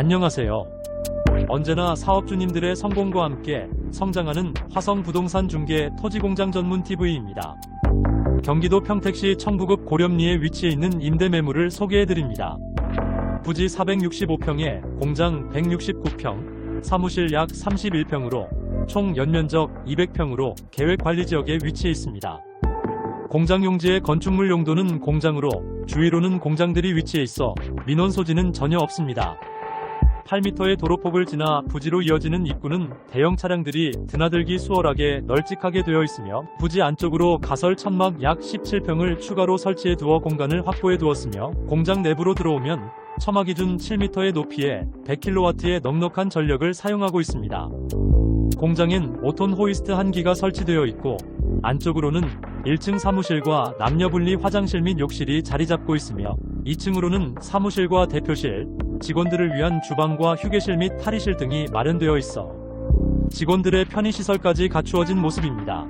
안녕하세요. 언제나 사업주님들의 성공과 함께 성장하는 화성 부동산 중개 토지공장 전문 TV입니다. 경기도 평택시 청부급 고렴리에 위치해 있는 임대 매물을 소개해 드립니다. 부지 465평에 공장 169평, 사무실 약 31평으로 총 연면적 200평으로 계획 관리 지역에 위치해 있습니다. 공장 용지의 건축물 용도는 공장으로 주위로는 공장들이 위치해 있어 민원 소지는 전혀 없습니다. 8m의 도로폭을 지나 부지로 이어지는 입구는 대형 차량들이 드나들기 수월하게 널찍하게 되어 있으며 부지 안쪽으로 가설 천막 약 17평을 추가로 설치해 두어 공간을 확보해 두었으며 공장 내부로 들어오면 처마 기준 7m의 높이에 100kW의 넉넉한 전력을 사용하고 있습니다. 공장엔 5톤 호이스트 한 기가 설치되어 있고 안쪽으로는 1층 사무실과 남녀 분리 화장실 및 욕실이 자리 잡고 있으며 2층으로는 사무실과 대표실, 직원들을 위한 주방과 휴게실 및 탈의실 등이 마련되어 있어 직원들의 편의시설까지 갖추어진 모습입니다.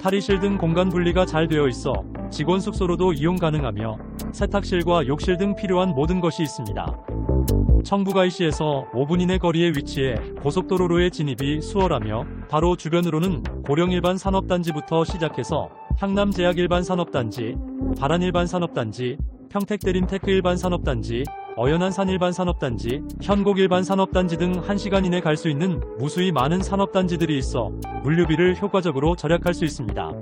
탈의실 등 공간 분리가 잘 되어 있어 직원 숙소로도 이용 가능하며 세탁실과 욕실 등 필요한 모든 것이 있습니다. 청부가이시에서 5분 이내 거리에 위치해 고속도로로의 진입이 수월하며 바로 주변으로는 고령 일반 산업단지부터 시작해서 향남 제약 일반 산업단지, 바란 일반 산업단지, 평택 대림 테크 일반 산업단지, 어연한 산 일반 산업단지, 현곡 일반 산업단지 등 1시간 이내 갈 수 있는 무수히 많은 산업단지들이 있어 물류비를 효과적으로 절약할 수 있습니다.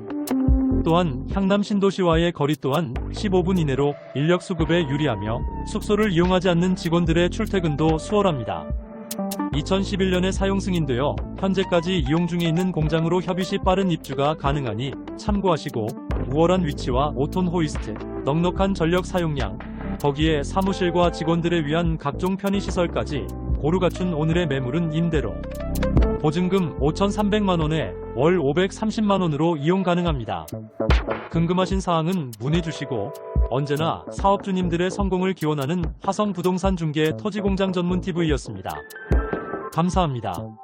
또한 향남 신도시와의 거리 또한 15분 이내로 인력 수급에 유리하며 숙소를 이용하지 않는 직원들의 출퇴근도 수월합니다. 2011년에 사용 승인되어 현재까지 이용 중에 있는 공장으로 협의 시 빠른 입주가 가능하니 참고하시고 우월한 위치와 5톤 호이스트, 넉넉한 전력 사용량, 거기에 사무실과 직원들을 위한 각종 편의시설까지 고루 갖춘 오늘의 매물은 임대로 보증금 5,300만원에 월 530만원으로 이용 가능합니다. 궁금하신 사항은 문의 주시고 언제나 사업주님들의 성공을 기원하는 화성 부동산 중개 토지공장 전문 TV였습니다. 감사합니다.